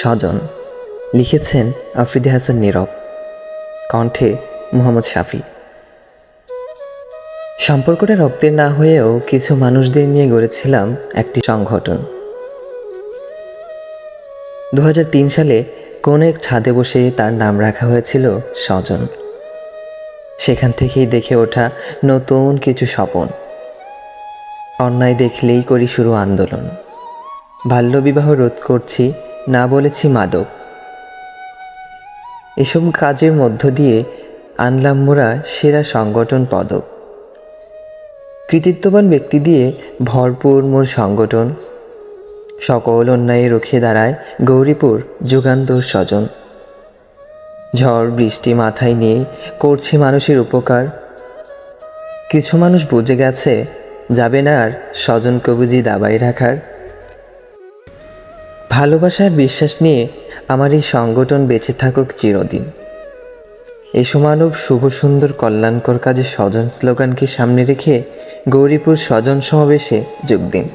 স্বজন লিখেছেন আফ্রিদি হাসান নীরব, কণ্ঠে মোহাম্মদ শাফি। সম্পর্কটা রক্তের না হয়েও কিছু মানুষদের নিয়ে গড়েছিলাম একটি সংগঠন। দু হাজার তিন সালে কোন এক ছাদে বসে তার নাম রাখা হয়েছিল স্বজন। সেখান থেকেই দেখে ওঠা নতুন কিছু স্বপন। অন্যায় দেখলেই করি শুরু আন্দোলন। বাল্যবিবাহ রোধ করছি না বলেছি মাদক। এসব কাজের মধ্য দিয়ে আনলাম মোরা সেরা সংগঠন পদক। কৃতিত্ববান ব্যক্তি দিয়ে ভরপুর মোর সংগঠন। সকল অন্যায় রুখে দাঁড়ায় গৌরীপুর যুগান্তর স্বজন। ঝড়, বৃষ্টি মাথায় নিয়ে করছি মানুষের উপকার। কিছু মানুষ বুঝে গেছে, যাবে না আর স্বজন কবুজি দাবাই রাখার। ভালোবাসার বিশ্বাস নিয়ে আমার এই সংগঠন বেঁচে থাকুক চিরদিন। এই সমানব শুভ সুন্দর কল্যাণকর কাজে স্বজন স্লোগানকে সামনে রেখে গৌরীপুর স্বজন সমাবেশে যোগ দিন।